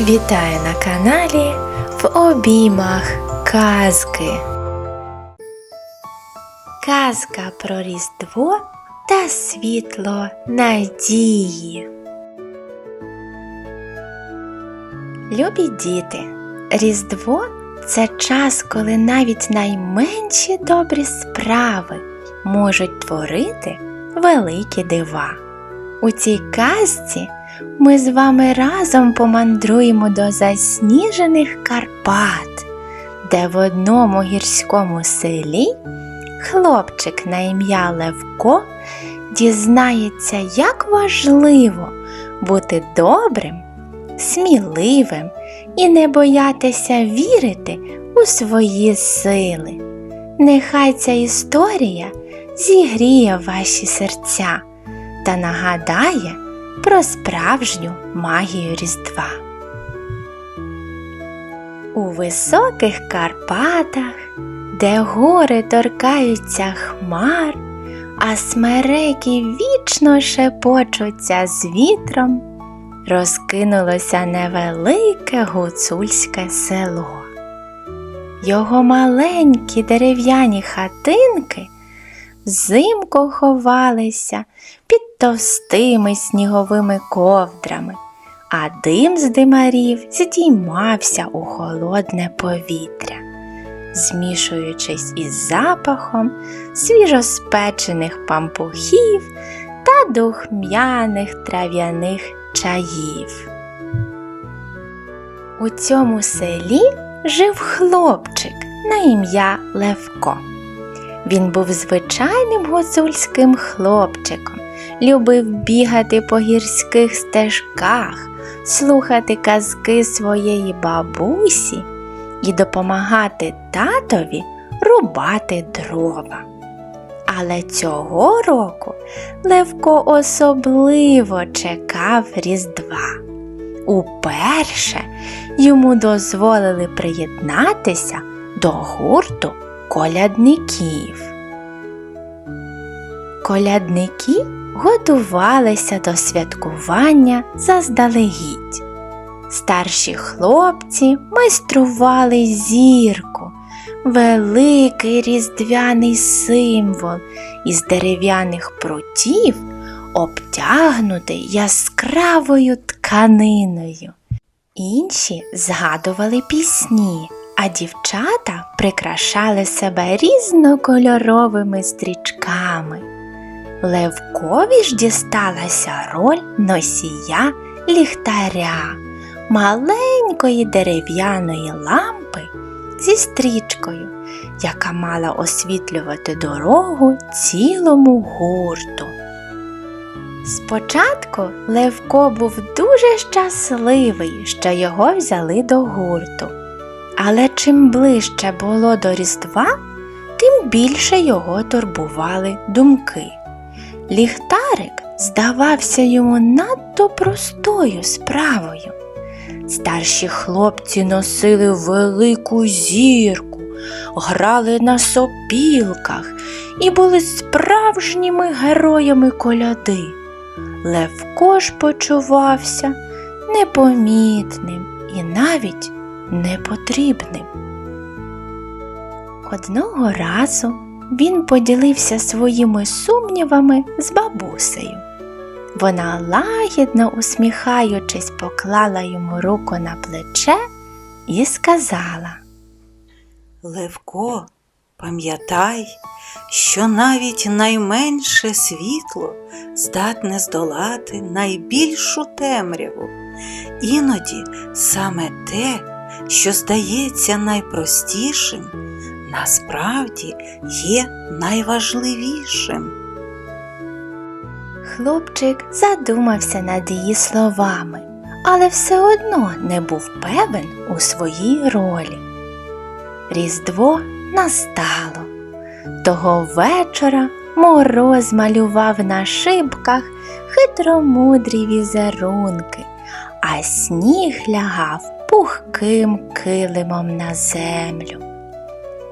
Вітаю на каналі в обіймах казки. Казка про Різдво та світло надії. Любі діти, Різдво це час, коли навіть найменші добрі справи можуть творити великі дива. У цій казці ми з вами разом помандруємо до засніжених Карпат, де в одному гірському селі хлопчик на ім'я Левко дізнається, як важливо бути добрим, сміливим і не боятися вірити у свої сили. Нехай ця історія зігріє ваші серця та нагадає про справжню магію Різдва. У високих Карпатах, де гори торкаються хмар, а смереки вічно шепочуться з вітром, розкинулося невелике гуцульське село. Його маленькі дерев'яні хатинки взимку ховалися під товстими сніговими ковдрами, а дим з димарів здіймався у холодне повітря, змішуючись із запахом свіжоспечених пампухів та духмяних трав'яних чаїв. У цьому селі жив хлопчик на ім'я Левко. Він був звичайним гуцульським хлопчиком, любив бігати по гірських стежках, слухати казки своєї бабусі і допомагати татові рубати дрова. Але цього року Левко особливо чекав Різдва. Уперше йому дозволили приєднатися до гурту колядників. Колядники готувалися до святкування заздалегідь. Старші хлопці майстрували зірку, великий різдвяний символ із дерев'яних прутів, обтягнутий яскравою тканиною. Інші згадували пісні, а дівчата прикрашали себе різнокольоровими стрічками. Левкові ж дісталася роль носія ліхтаря, маленької дерев'яної лампи зі стрічкою, яка мала освітлювати дорогу цілому гурту. Спочатку Левко був дуже щасливий, що його взяли до гурту. Але чим ближче було до Різдва, тим більше його турбували думки. Ліхтарик здавався йому надто простою справою. Старші хлопці носили велику зірку, грали на сопілках і були справжніми героями коляди. Левко ж почувався непомітним і навіть непотрібним. Одного разу він поділився своїми сумнівами з бабусею. Вона лагідно усміхаючись, поклала йому руку на плече і сказала Левко, пам'ятай, що навіть найменше світло здатне здолати найбільшу темряву. Іноді саме те, що здається найпростішим, насправді є найважливішим. Хлопчик задумався над її словами, але все одно не був певен у своїй ролі. Різдво настало. Того вечора мороз малював на шибках хитромудрі візерунки, а сніг лягав пухким килимом на землю.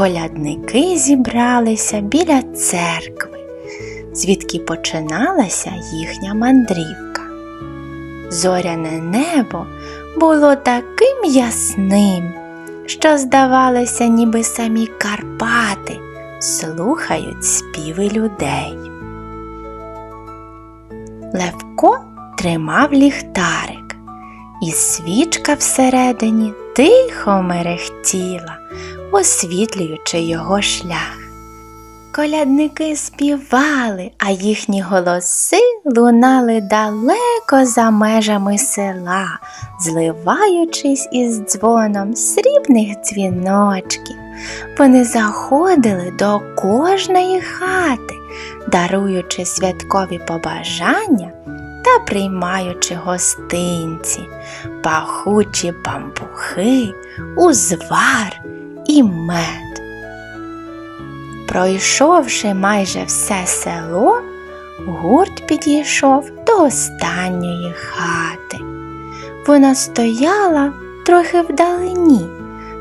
Колядники зібралися біля церкви, звідки починалася їхня мандрівка. Зоряне небо було таким ясним, що здавалося, ніби самі Карпати слухають співи людей. Левко тримав ліхтарик, і свічка всередині тихо мерехтіла, освітлюючи його шлях. Колядники співали, а їхні голоси лунали далеко за межами села, зливаючись із дзвоном срібних дзвіночків. Вони заходили до кожної хати, даруючи святкові побажання та приймаючи гостинці, пахучі бамбухи, узвар і мед. Пройшовши майже все село, гурт підійшов до останньої хати. Вона стояла трохи вдалині,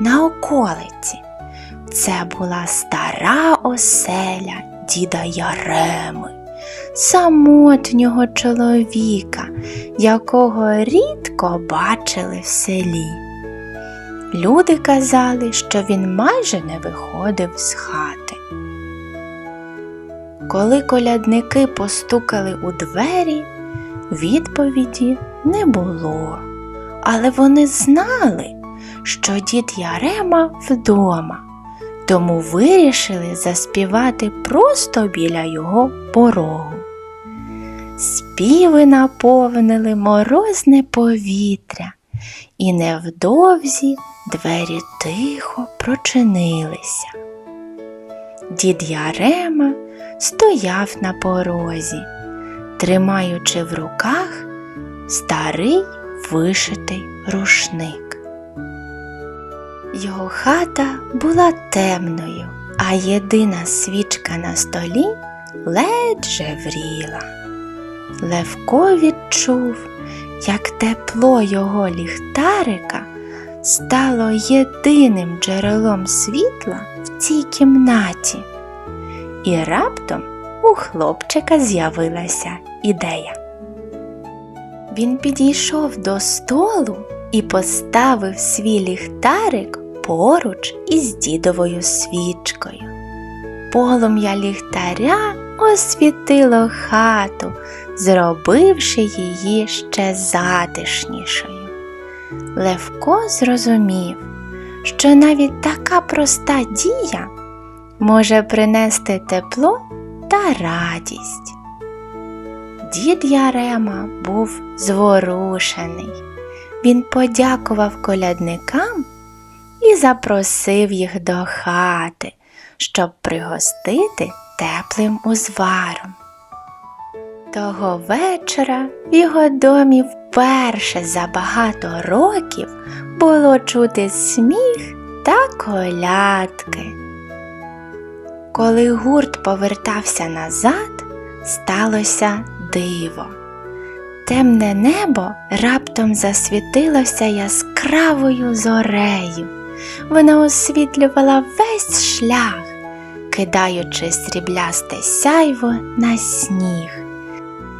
на околиці. Це була стара оселя діда Яреми, самотнього чоловіка, якого рідко бачили в селі. Люди казали, що він майже не виходив з хати. Коли колядники постукали у двері, відповіді не було, але вони знали, що дід Ярема вдома, тому вирішили заспівати просто біля його порогу. Співи наповнили морозне повітря, і невдовзі двері тихо прочинилися. Дід Ярема стояв на порозі, тримаючи в руках старий вишитий рушник. Його хата була темною, а єдина свічка на столі ледь жевріла. Левко відчув, як тепло його ліхтарика стало єдиним джерелом світла в цій кімнаті. І раптом у хлопчика з'явилася ідея. Він підійшов до столу і поставив свій ліхтарик поруч із дідовою свічкою. Полум'я ліхтаря освітило хату, зробивши її ще затишнішою. Левко зрозумів, що навіть така проста дія може принести тепло та радість. Дід Ярема був зворушений. Він подякував колядникам і запросив їх до хати, щоб пригостити теплим узваром. Того вечора в його домі вперше за багато років було чути сміх та колядки. Коли гурт повертався назад, сталося диво. Темне небо раптом засвітилося яскравою зорею. Вона освітлювала весь шлях, кидаючи сріблясте сяйво на сніг.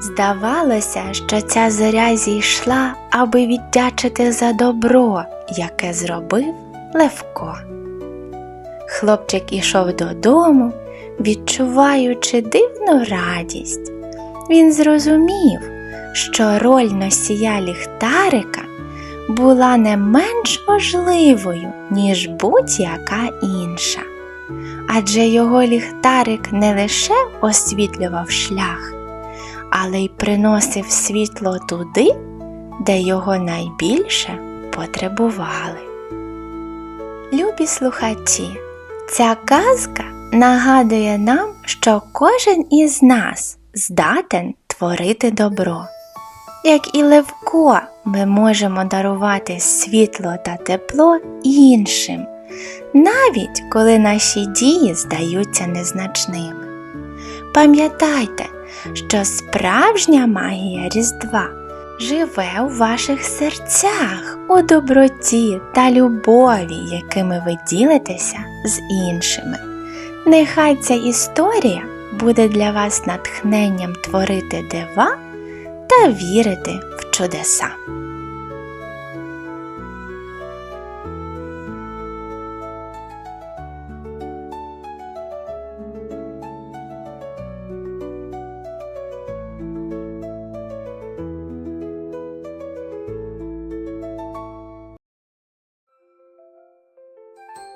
Здавалося, що ця зоря зійшла, аби віддячити за добро, яке зробив Левко. Хлопчик ішов додому, відчуваючи дивну радість. Він зрозумів, що роль носія ліхтарика була не менш важливою, ніж будь-яка інша. Адже його ліхтарик не лише освітлював шлях, але й приносив світло туди, де його найбільше потребували. Любі слухачі, ця казка нагадує нам, що кожен із нас здатен творити добро. Як і Левко, ми можемо дарувати світло та тепло іншим, навіть коли наші дії здаються незначними. Пам'ятайте, що справжня магія Різдва живе у ваших серцях, у доброті та любові, якими ви ділитеся з іншими. Нехай ця історія буде для вас натхненням творити дива та вірити в чудеса.